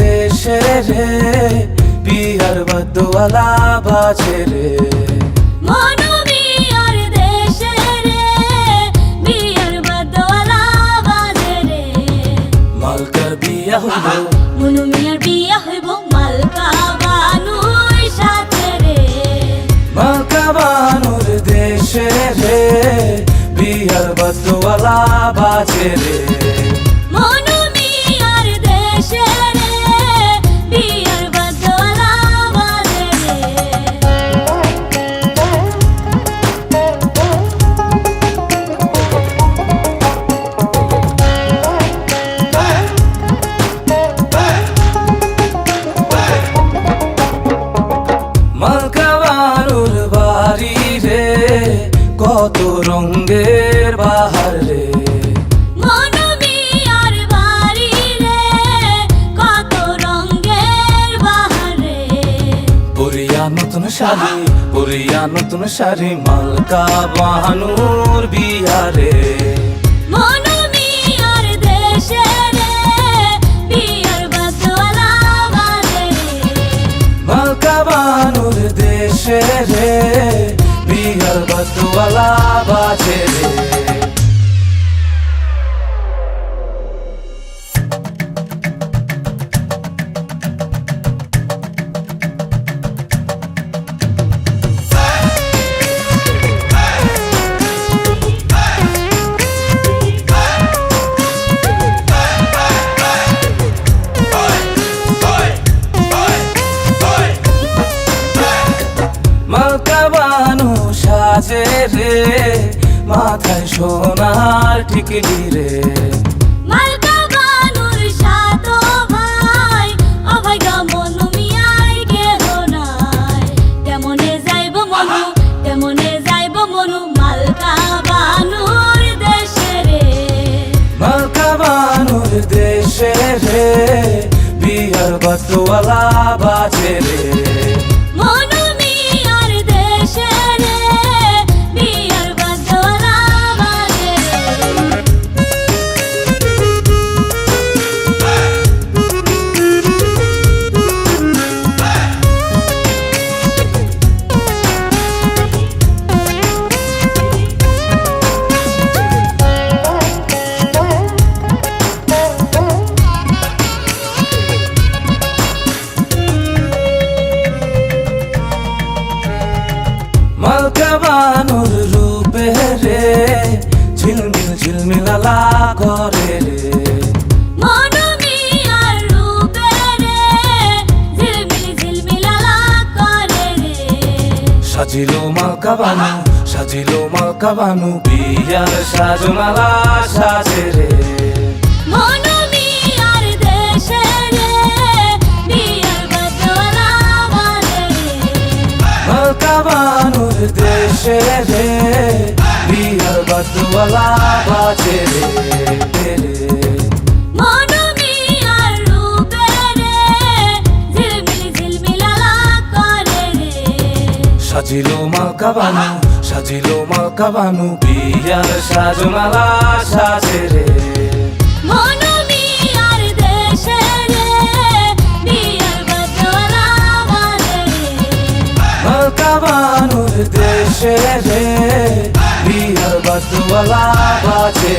দেশে রে বিহার বদওয়ালা বাজে রে। মনোবিয়ার দেশে রে বিয়ার বদলা বাজে রে। মালকার বিয়া হইব মালকা বানুর সাথে রে। মালকা বানুর দেশে রে বিহার বদওয়ালা বাজে রে। মনুমিয়ার কত রঙ্গের বাহার রে। নতুন শাড়ি পুরিয়া নতুন শাড়ি মালকা বাহানুর বিহারে। বদওয়ালা বাজে রে। দেশে রে। মালকা বানুর দেশে রে বিহার বদওয়ালা বাজে রে। মনোমিয়ার মালকা বানুর রূপে রে ঝিলমিল ঝিলমিলালা করে রে। সাজিল মালকা বানু সাজিল মালকা বানু বিয়ার সাজনালা সাজে রে। মনোমিয়ার দেশে রে বিহার বদওয়ালা বাজে রে সাজিল মালকা বানু সাজিল মালকা বানু বিয়ার সাজনালা সাজে রে। মনোমিয়ার বানুর দেশে রে। বিহার বদওয়ালা বাজে